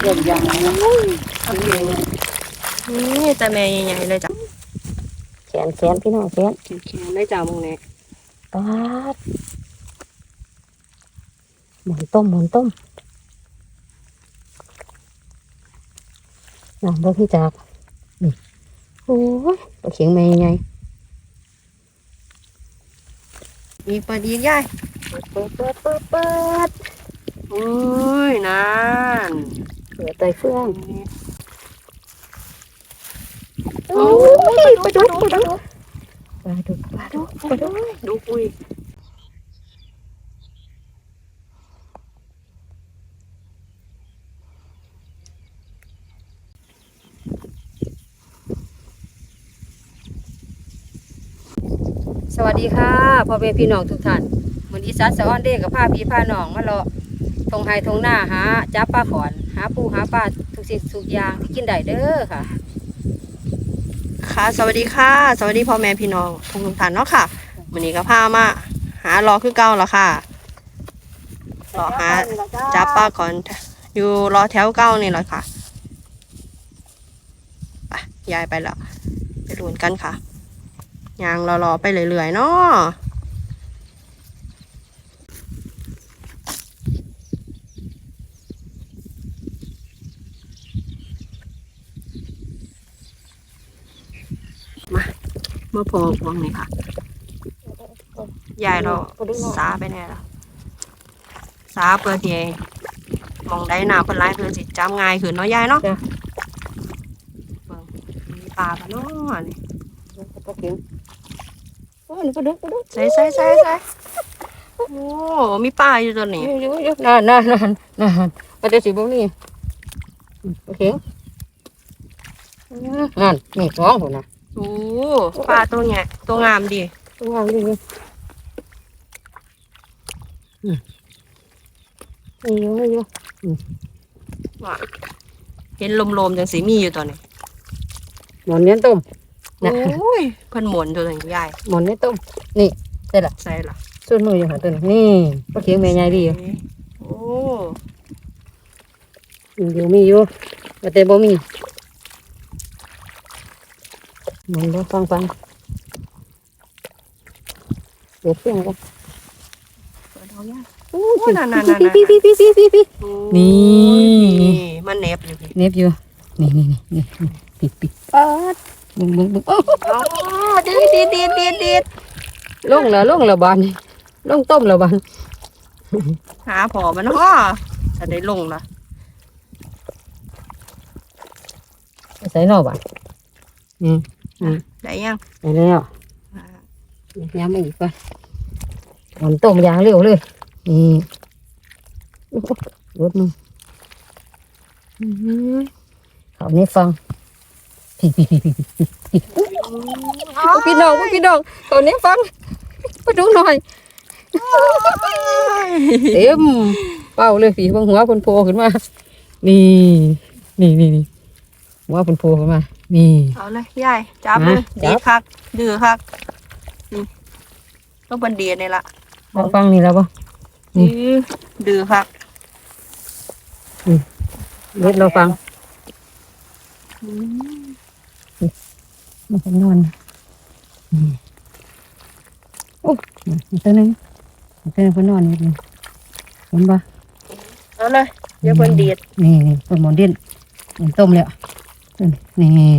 เยี่ยมยังนี่แต่แม่ใหญ่ๆเลยจ้ะแขนแขนพี่น้องแขนแข็งได้จ้ะมึงเนี่ยปาดหมุนต้มหมุนต้มน้องบ่พี่จักนี่โอ้ยปลาเข็งแม่ยังไงมีปลาดีใหญ่เปิดเปิดเปิดเปิดโอ้ยนั่น เปิดไตเฟื่องโอ้ยปลาดุกปลาดุกปลาดุกปลาดุกปลาดุกดูอุ้ยสวัสดีค่ะพ่อแม่พี่น้องทุกท่านมือนี้ซัดสะอ้อนเด้กับผ้าพี่ผ้าน้องมาเลาะทงไฮทงหน้าหาจับปลาขอน หาปูหาปลาทุกสิ่งทุกอย่างที่กินได้เด้อค่ะ ค่ะ สวัสดีค่ะ สวัสดีพ่อแม่พี่น้องทุกทุกท่านเนาะค่ะวันนี้ก็พามาหารอคือเก่าแล้วค่ะรอหาจับปลาก่อนอยู่รอแถวเก้านี่แหละค่ะไปยายไปแล้วไปลุ้นกันค่ะยางรอรอๆไปเรื่อยๆเนาะ มื่อพอพวงนี่ค่ะยายเราสาไปแน่แล้วสาเพื่อที่มองได้หนาคนร้ายเพื่อสิจำง่ายขึ้นเนาะยายเนาะจ้ะเบิ่งมีปลาปะเนาะนี่ปลาเข็งโอ้ยปลาดุกปลาดุกใส่ใส่ใส่ใส่โอ้มีปลาอยู่ตัวนี้อยู่อยู่อยู่นานนานนานนานปลาเดี๋ยวสิบ่มีปลาเข็งนั่นนี่ท้องหัวนะ โอ้ปลาตัวเนี้ยตัวงามดีตัววางอยู่นี่อืมนี่อยู่นี่อยู่ว่าเห็นลมๆจังสีมีอยู่ตัวนี้หมอนเนี้ยต้มโอ้ยเพิ่นหมุนตัวนี้ยายหมอนเนี้ยต้มนี่ใช่ละใส่ละส่วนมืออยู่หาตัวนี้นี่ปลาเข็งแม่ใหญ่ดีอยู่โอ้อยู่มีอยู่แต่แต่บ่มีห มันบ่ฟังฟังเดี๋ยวเพียงกันเปิดเอายายโอ้โอ้นั่นนั่นนั่นพี่พี่พี่พี่พี่พี่โอ้นี่มันเน็บอยู่พี่เน็บอยู่นี่นี่นี่นี่ปิดปิดปัดบึ้งบึ้งบึ้งโอ้อ๋อดีดีดีดีดีลงแล้วลงแล้วบานนี่ลงต้มแล้วบานหาพอมันเนาะจะได้ลงละใส่นอกบาน อืม ได้ยังไปแล้วย้ำมาอีกป่ะมันต้มยางเร็วเลย นี่โอ้โหรถมึงอื้อหือเขานี่ฟังพี่พี่พี่พี่พี่พี่พี่น้องพี่น้องเขานี่ฟังมาดูหน่อยเต็มเป้าเลยพี่บางหัวคนโผล่ขึ้นมา นี่ นี่นี่นี่หัวคนโผล่ขึ้นมา นี่ เอาเลยยายจับมาเลยจัดีบคักดื้อคักนี่ต้องบันเดียนี่ละมาฟังนี่แล้วปะอืมดื้อดื้อคักเล็ดเราฟังมันเป็นนอนอืมโอ้มันตัวหนึงมันตัวหนึงเป็นนอนนิดนึงเห็นปะเอาเลยเดี๋ยวเพิ่นเดียดนี่นี่เป็นหมอนเด่นเหมือนต้มแล้ว ตัวนี้นี่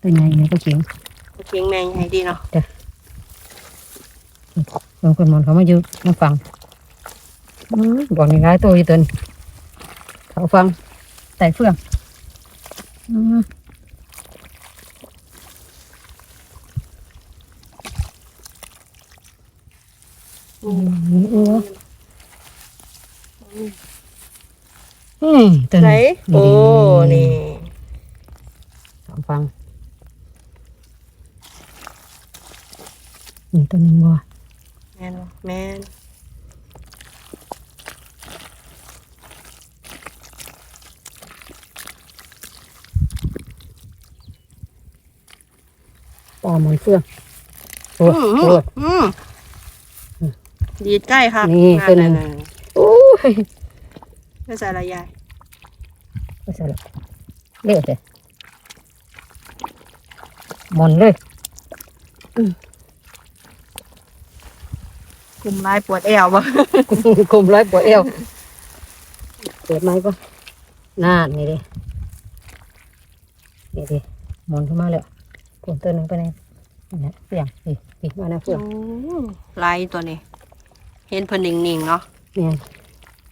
ตัวใหญ่นี่ก็เขียงเคียงแมงให้ดีเนาะบางคนหมอนเขามาอยู่มาฟังอืมบอกนี่ร้ายตัวอยู่ตัวนี้เขาฟังใส่เฟืองอืมอืมอืมอืมตัวไหนนี้โอ้นี่ เขาฟังนี่ตัวหนึงบ่ แม่นบ่แม่น ปลาหมอน เฟืองโอ้อืมโห อืมดีดใกล้ค่ะนี่ตัวหนึ่งๆโอ้ยๆไม่ใส่ละยายไม่ใช่หรอกเร็วเลยหมอนเลยกลุ่มลายปวดแอวบ่กลมร้อยปวดเอวเปิดไม้ปะน่านี่ดินี่ดิหมอนเข้ามาแล้วผมตัวหนึ่งไปไหน นี่นะเสียงนี่นี่มานะเพื่อนลายตัวนี้ เห็นเพิ่นนิ่งๆเนาะเนี่ย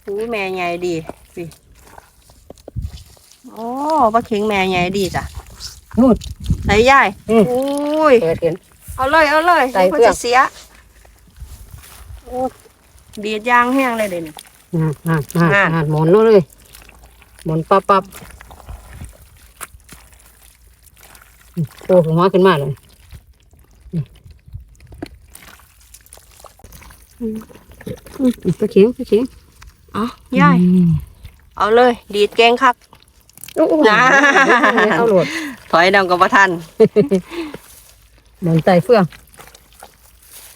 อู้แม่ใหญ่ดีสิโอ้ปลาเข็งแม่ใหญ่ดีจ้ะนู่นใส่ยายอืมอุ้ยเปิดเห็นเอาเลยเอาเลยใส่เพื่เฟืออกจะเสียโอ้ดีดยางแห้งเลยเด่นน่าน่าน่าน่าน่าหมอนนู่นเลยหมอนปับปับโตหัวขึ้นมาเลยนี่อืมอืม ตะเขียงตะเขียงเอายายเอาเลย ดีดเก่งคักโอ้โหน่าเอาโหลดถอยดำกับประทันหมอนไตเฟื่อง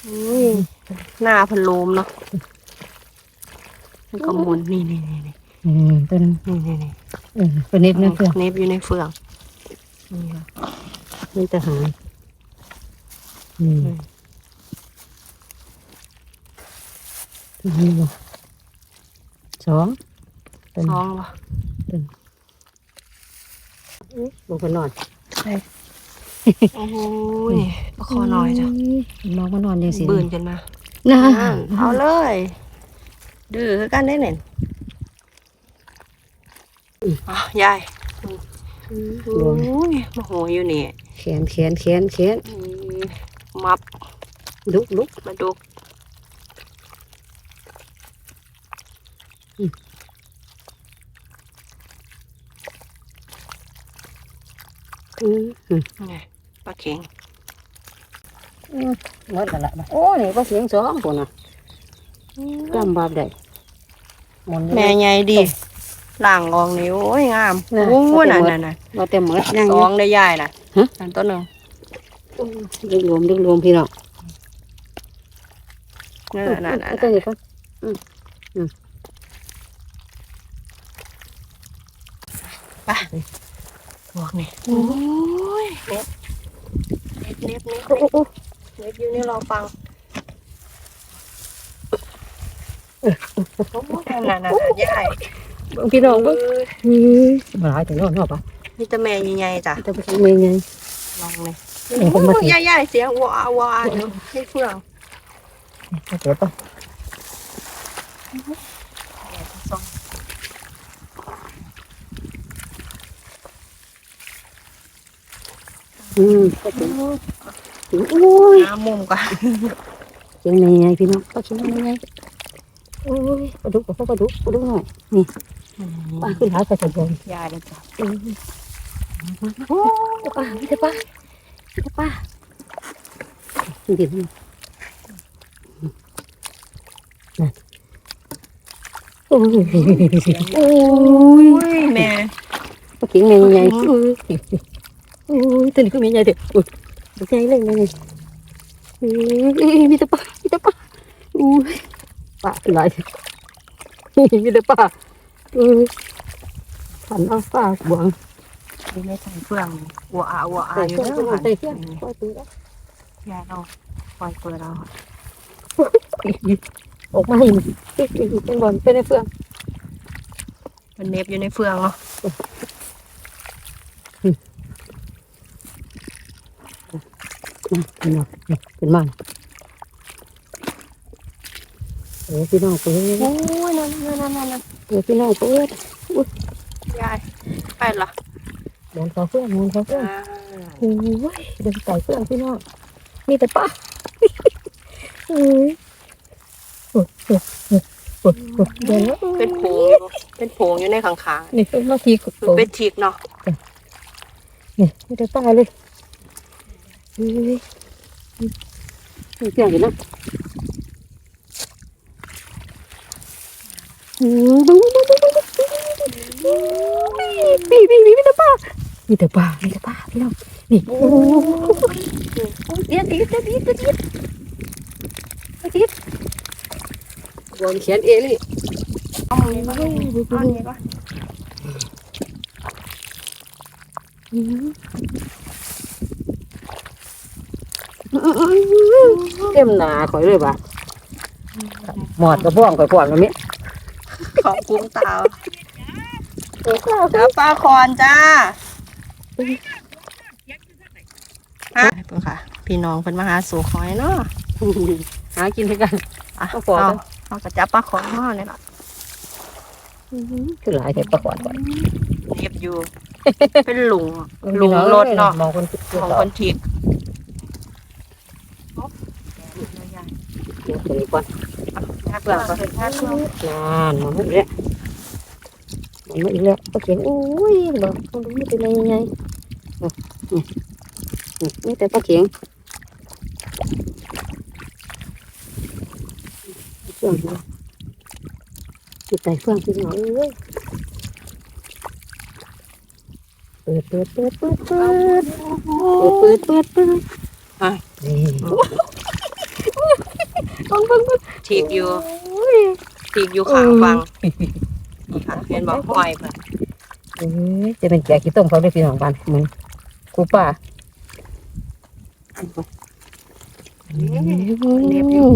อุ้ยหน้าพันโลมเนาะมันก็หมุนนี่นี่นี่นี่ตัวนึงนี่นี่นี่เออตัวนิดนึงเฟื่องเน็บอยู่ในเฟืองนี่ค่ะนี่ทหารอืมตัว นี้บ่สองตัวซนี้องบ่ลงไปนอนโอ้โหนี่ประคอน้อยจ้ะน้องมานอนยังสิบืนกันมาน่าอ่าเอาเลย ดื้อคือกันได้เน่นอะยายโอ้ยมาโหอยู่นี่แขนแขนแขนแขนอืมมับลุกลุกมาดูอื มอืมนี่ปลาเข็งหมดแล้วล่ะโอ้นี่ก็เสียงสองคนน่ะกำบาบได้หมดแม่ใหญ่ดีล่างออกนิ้วโอ้ยงามน่ะโอ้ยเอานั่นไปหมดนั่นนั่นเราเต็มหมดยังสออยู่งได้ยายน่ะฮะอันต้นหนึ่งดึงรวมดึงรวมพี่น้องนั่นนั่นนั่นเอาตัวนี้ก่อ นบวกนี่โอ้ยเน็บเน็บเน็บเน็บโอ้โอ้เน็บอยู่นี่รอฟังนั่นนั่นนั่นยายเบิ่งพี่น้องเบิ่งเอ้ยอืมมาหลายถึงนอนเนาะปะนี่แต่แม่ใหญ่ๆจ้ะจะไปทำเมย์ไงลองเลยเดี๋ยวผมมาสิใหญ่ๆเสียงว้าวว้าอยู่ให้เฟืองเดี๋ยวปะ อืมก็ถึงถึงโอ้ยน้ำมุมก่อนเสียงยังไงพี่น้องก็เสียงยังไงโอ้ยปลาดุกกับปลาดุกปลาดุกหน่อยนี่ปลาขึ้นหาใส่กระบอกยายเลยจ้ะโอ้ยโอ้ยปลาไม่ได้ปลาไม่ได้ปลาเดี๋ยวนี่นั่นโอ้ยโอ้ยอุ้ยแม่ปลาเข็งแม่ใหญ่โอ้ยโอ้ยตัวนี้ก็แม่ใหญ่เด็ดโอ้ยใหญ่เลยแม่ใหญ่เอ้ยมีแต่ปลามีแต่ปลาโอ้ยปลาเป็นไรมีแต่ปลาเอ้ยขันเอาปลาบวงนี่ไม่ใส่เฟืองวัวอาวัวอาใส่อยู่เครื่องเด้อใส่เครื่องปล่อยตัวแล้วยายเราปล่อยเปิดเราออกมาหินเป็นบอลเป็นในเฟืองมันเน็บอยู่ในเฟืองเนาะ เป็นมาเป็นมันเออพี่น้องเปิดโอ้ยนั่นนั่นนั่นนั่นเออพี่น้องเปิดยายไปเหรอมอนเขาเฟื่องมอนเขาเฟืองอ่าโอ้ยเดินใส่เฟื่องพี่น้องมีแต่ป้าเอ้ยโอ้โหโอ้โหเดี๋ยวนะเป็นโผงเป็นโผงอยู่ในข้างนี่เป็นมาทีกเป็นทิกเนาะนี่มีแต่ป้าเลย เฮ้ยมีเสียงอยู่นะโอ้ยดูดูดูดูดูมีมีมีมีแต่ป้ามีแต่ป้ามีแต่ป้าพี่น้องนี่โอ้เดี๋ยวดีเดี๋ยวดีเดี๋ยวดีเดี๋ยวดีบอลเขียนเอลี่เอามือนี้ก่อนเอรี่ เต็มหนาข่อยเลยบ่ะหมอดกระพ่วงข่อยพ่วงแล้วมิของกุ้งตาจ้าปลาคอนจ้าฮะเพิ่นค่ะ พี่น้องเพิ่นมาหาสู่คอยเนาะหากินด้วยกันอะเอาปอดเอานะเอากระจับปลาคอนเนาะนี่ล่ะคือหลายแต่ประกอบก่อนเรียบอยู่ เป็นหลุงหลุงรถเนาะมองคนของคนทิพ ย์เดี๋ยวตัวนี้ก่อนทักเปลือกก็ทักเปลือกนานมาหมดแล้วมันไม่อีกแล้วก็เขียนอุ้ยบอกคนรู้ไม่เป็นไรยังไงนี่นี่นี่แต่ปลาเขียงเฟื่องนะจิตใจเฟื่องพี่น้องเอ้ยเปิดเปิดเปิดเปิดเปิดเปิดเปิดเปิด นี่ทิพย์อยู่ทิพย์อยู่ข้างฟังนี่ค่ะเห็นบอกหอยเพิ่นเอ้ยจะเป็นแกงขี้ต้มเขาได้พี่น้องบ้านมึงครูป้าเรียบอยู่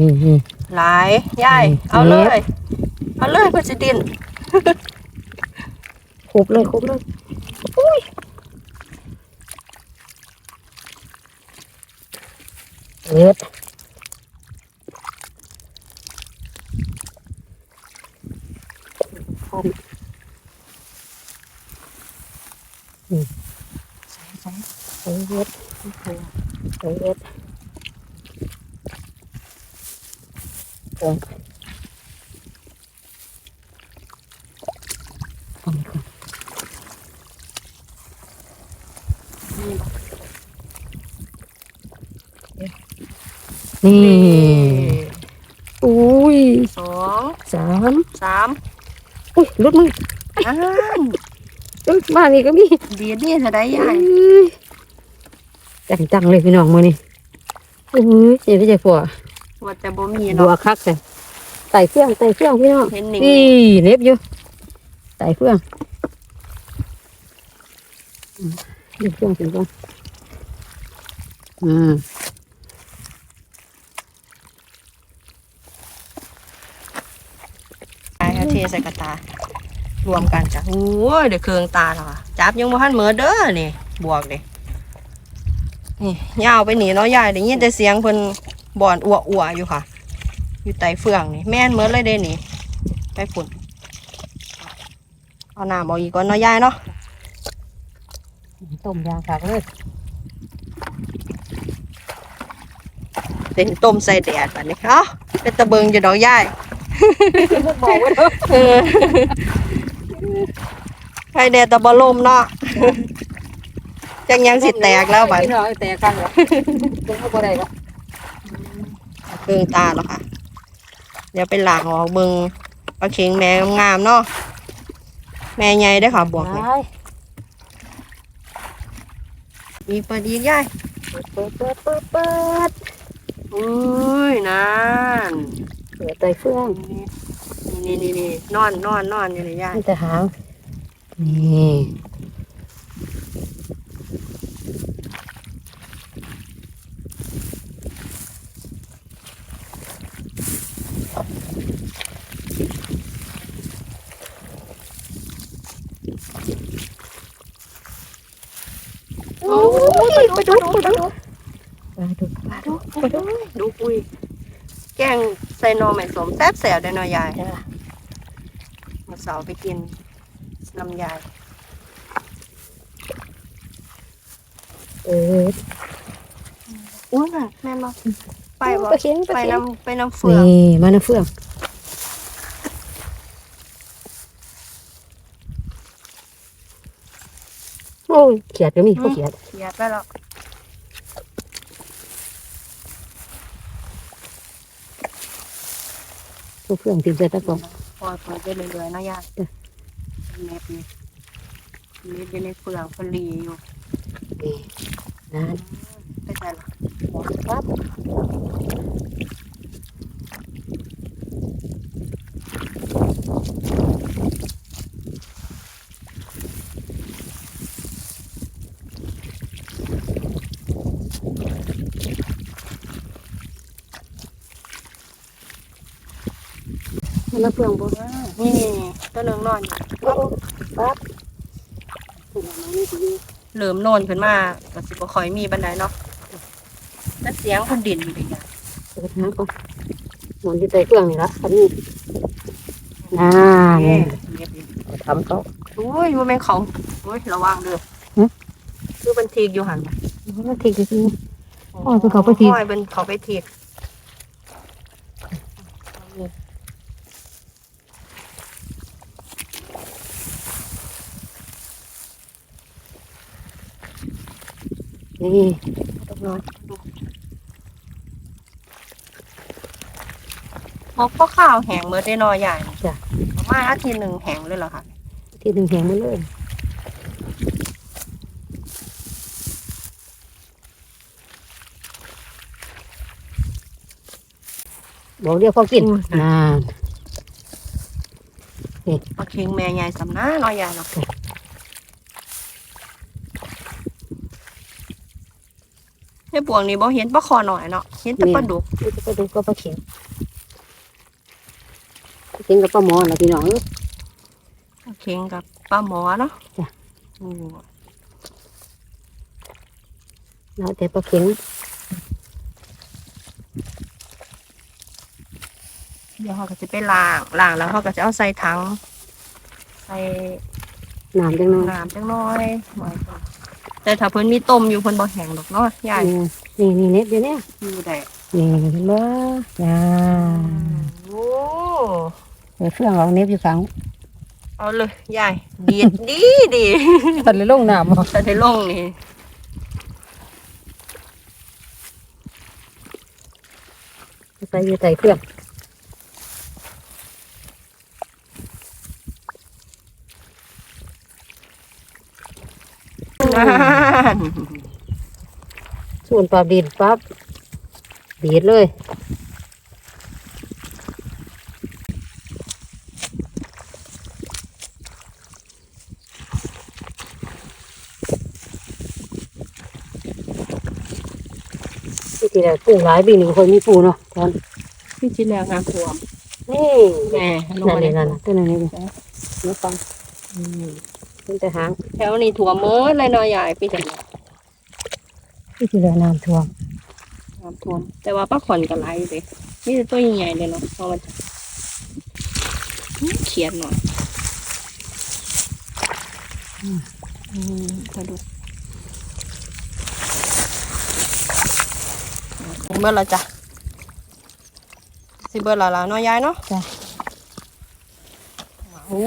นี่นี่หลายยายเอาเลย เอาเลยเพื่อจะดินครบเลยครบเลยอุ้ยเอ็ด con ừ. xoáy xoáy xoáy hết. Xoáy hết được. นี่ รถมึงอ้าวเอ้ยบ้านนี้ก็มีดีนี่เธอได้ยายจังจังๆเลยพี่น้องมือนี่อุ้ยเจ๊พี่เจ๊ปัวว่าจะบ่มีบัเนาะวคักเลยไต่เฟื่องไต่เฟื่องพี่น้องเห็นหนิงนี่เล็บอยู่ไต่เฟื่องอืมเล็บเฟื่องถึงก่อนอืมยายเอาเทใส่กระตา รวมกันจ้ะโอ้ยเดี๋ยวเครื่องตาแล้วอะจับยังบ่ทันเหมือเด้อนี่บวกเด้นี่ยาวไปหนีเนาะยายได้ยินแต่เสียงเพิ่นบ่อนอัวอัวๆอยู่ค่ะ อยู่ไตเฟืองนี่แม่นเหมือนเลยเด้นี่ไปฝุ่นเอาน้ำเอาอีกก่อนเนาะยายเนาะต้มยางคักเลยเป็นต้มใส่แดดแบบนี้เอ้าเป็นตะเบิงอยู่ดอกยายบอกไว้เถอะเออ ไฟแดดตะบะลมเนาะจังยังสิแตกแล้วบัดพี่น้องแตกกันเหรอเป็นเขาบ่ได้ละเครื่องตาแล้วค่ะ เดี๋ยวไปหลากออกเบิงปลาเค็งแม่งามๆเนาะแม่ใหญ่ได้อค่ะบวกนี่ได้มีปลาดีกยายเปิดเปิดเปิดเปิดอุ้ยนั่นเปิดไต่เฟื่อง นี่นี่นี่นอนนอนนอนอยู่เลยยายนี่แต่หางนี่โอ้ยไปดูไปดูปลาดุกมาดูมาดูดูปุยแกงใส่หนอแม่สมแซ่บแสบได้หน่อยยาย จ้ามาเสาร์ไปกินลำไยายเอออุ้ยน่ะแม่นบ่ไปบ่ปลาเข็งปไปลาเข็งน้ำไปน้ำเฟืองนี่มาน้ำเฟืองโอ้ยเขียดก็มีพวกเขียดเขียดไปแล้วพวกเฟืองติดใจตะกอน ปล่อยเปิดไปเรื่อยๆเนาะยายเน็บนี่เน็บอยู่ในเฟืองพอลีอยู่นี่นั่นไปใส่ละปั๊บ มันละเปลืองบ่นี่นี่นี่ตัวหนึ่งนอนอยู่ปั๊บตัวนั้นนี่สิอยู่เริ่มโนนขึ้นมาก็สิบ่ค่อยมีบันไดเนาะแต่เสียงคนดินอยู่ดีอะเปิดหาก่อนหมุนที่ใส่เครื่องนี่ละอันนี้น่าเนี่นี่ทำเขาโอ้ยบ่แม่นเขาโอ้ยระวังเด้อคือมันทีกอยู่หันแล้วทิ้งไปที่อ๋อคือเขาไปทีกอ้ยเป็นเขาไปทีก นี่ต้องนอนพบก็ข้าวแห้งเมื่อได้นอใหญ่จ้ะประมาณอาทิตย์หนึ่งแห้งเลยเหรอคะที่หนึ่งแหงมาเลยบอกเดี๋ยวเขากินน่าปลาเค็งแม่ใหญ่สำนักนอใหญ่เนาะ ในปวงนี้บ่เห็นปลาคอหน่อยเนาะเห็นแต่ปลาดุกนี่จะไปดูก็ปลาเข็งกินกับปลาหมอนะพี่น้อง ปลาเค็งกับปลาหมอเนาะจ้ะอืมแล้วแต่ปลาเข็งเดี๋ยวเขาก็จะไปล้างล้างแล้วเขาก็จะเอาใส่ถังใส่น้ำจังน้อยน้ำจังน้อยไว้ก่อน แต่ถ้าเพิ่นมีต้มอยู่เพิ่นบ่แห้งดอกเนาะยายนี่นี่เน็ตเดี๋ยวนี้อยู่ได้นี่เห็นบ่จ้าโอ้เดี๋ยวเครื่องเราเน็บอยู่ข้างเอาเลยยายดีดดีดีตัดเลยลงน้ำจะได้ลงนี่ใส่อยู่ใส่เครื่อง นั่นส่วนปลาดีดปั๊บดีดเลยที่ที่แล้วปูหลายปีหนึ่งคนมีปูเนาะตอนพี่จิแล้วงานท่วมนี่แม่ลงนั่นมาเลเลยยนั่นน่ะตัวนั้นนี่เนื้อฟังอืม เป็นแต่หางแถวนี้ท่วมเมื่อเลยเนาะยายพี่จิแล้วที่ที่แล้วน้ำท่วมน้ำท่วม แต่ว่าปลาขอนก็ไหลเลยนี่แต่ตัวใหญ่ๆเลยเนาะเพราะมันจะเขียนหน่อยอืมกระดูกเมื่อไรจ้ะสิเบอร์ละละเนาะยายเนาะจ้ะโอ้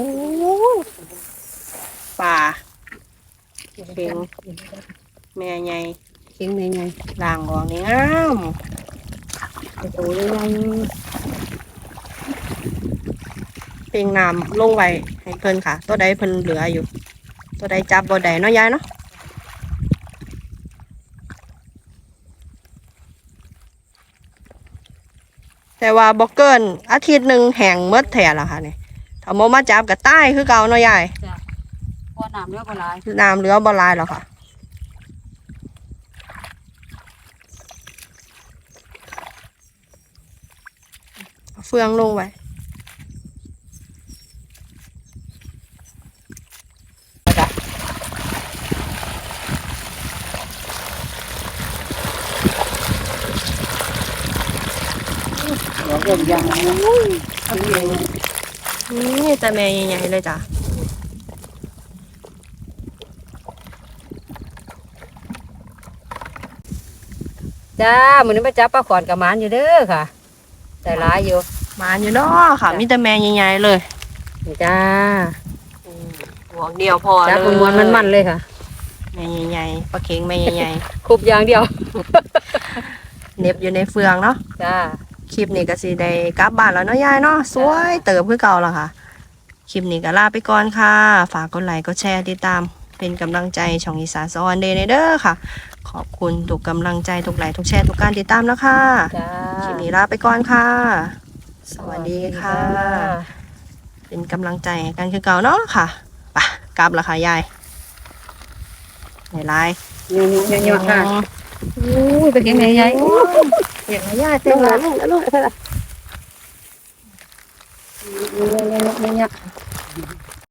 ป่าเข็งแม่ใหญ่เข็งในไงล่างออกนี่งามไอ้ตัวยังไงเปลงน้ำลงไว้ให้เพิ่นค่ะ ตัวใดเพิ่นเหลืออยู่ ตัวใดจับบ่ได้เนาะยายเนาะแต่ว่าบ่เกินอาทิตย์หนึ่งแห้งเมดแท้ละค่ะนี่ถ้าบ่มาจับก็ตายคือเก่าเนาะยายพอ น้ำเนื้อปลายน้ำเหลือบ่หลายแล้วค่ะเอาเฟืองลงไว้เราเริ่มยังนี่แต่แม่ใหญ่ๆเลยจ้ะ จ้ามือนี้มาจับปลาขอนกับหมานอยู่เด้อค่ะแต่หลายอยู่มาอยู่เนาะค่ะ มีแต่แม่ใหญ่ๆเลยนี่จ้าหัวเดียวพอจับเลยมวนๆมันๆเลยค่ะแม่ใหญ่ๆปลาเค็งแม่ใหญ่คุบอย่างเดียวๆเหน็บอยู่ในเฟืองเนาะจ้าคลิปนี้ก็สิได้กลับบ้านแล้วเนาะยายเนาะสวยเติบคือเก่าแล้วค่ะคลิปนี้ก็ลาไปก่อนค่ะ ฝากกดไลค์กดแชร์ติดตามเป็นกำลังใจช่องอีสานสวรรค์เดย์เด้อค่ะ ขอบคุณทุกกำลังใจทุกไลค์ทุกแชร์ทุกการติดตามนะคะจ้าคลิปนี้ลาไปก่อนค่ะ สวัสดีค่ะ เป็นกำลังใจให้กันคือเก่าเนาะค่ะไปกลับแล้วค่ะยายไหนไลน์นี่นี่นี่นี่ค่ะอู้ยไปเก็บใหญ่ๆอู้ยเห็นไหมยายเต็เต็มมหเลลัยงแล้วลูกเนี่ยเนี่ยเนี่ยเนี่ย